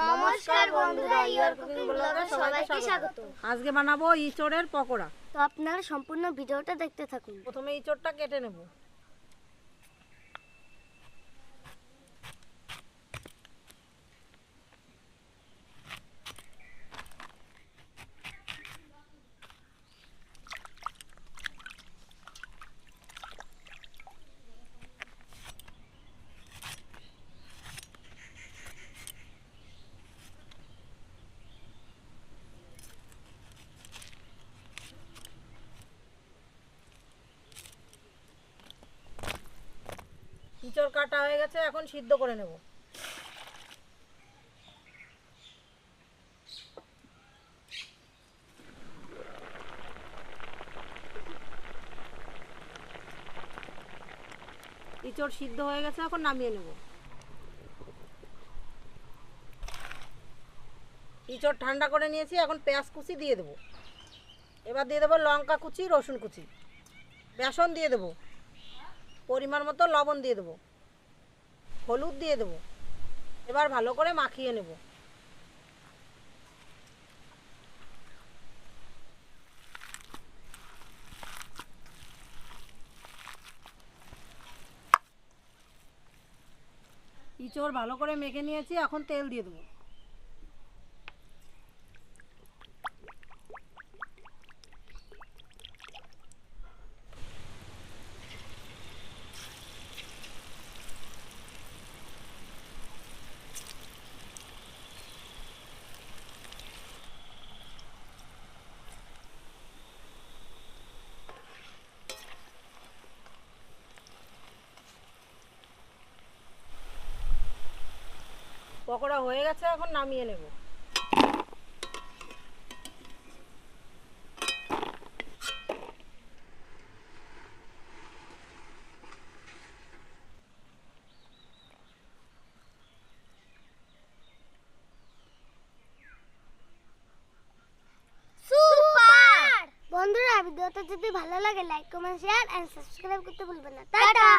নমস্কার বন্ধুরা ইয়ার কুকিং ব্লগে সবাইকে স্বাগত। আজকে বানাবো ইঁচড়ের পকোড়া। তো আপনারা সম্পূর্ণ ভিডিওটা দেখতে থাকুন। প্রথমে ইঁচড়টা কেটে নেব। ইঁচড় কাটা হয়ে গেছে, এখন সিদ্ধ করে নেব। ইঁচড় সিদ্ধ হয়ে গেছে, এখন নামিয়ে নেব। ইঁচড় ঠান্ডা করে নিয়েছি, এখন পেঁয়াজ কুচি দিয়ে দেবো। এবার দিয়ে দেবো লঙ্কা কুচি, রসুন কুচি। বেসন দিয়ে দেবো। পরিমাণ মতো লবণ দিয়ে দেবো। হলুদ দিয়ে দেবো। এবার ভালো করে মাখিয়ে নেব। ইঁচড় ভালো করে মেখে নিয়েছি, এখন তেল দিয়ে দেবো। পকোড়া হয়ে গেছে, এখন নামিয়ে নেব। বন্ধুরা, ভিডিওটা যদি ভালো লাগে like comment share and subscribe করতে ভুলবেন না। টাটা!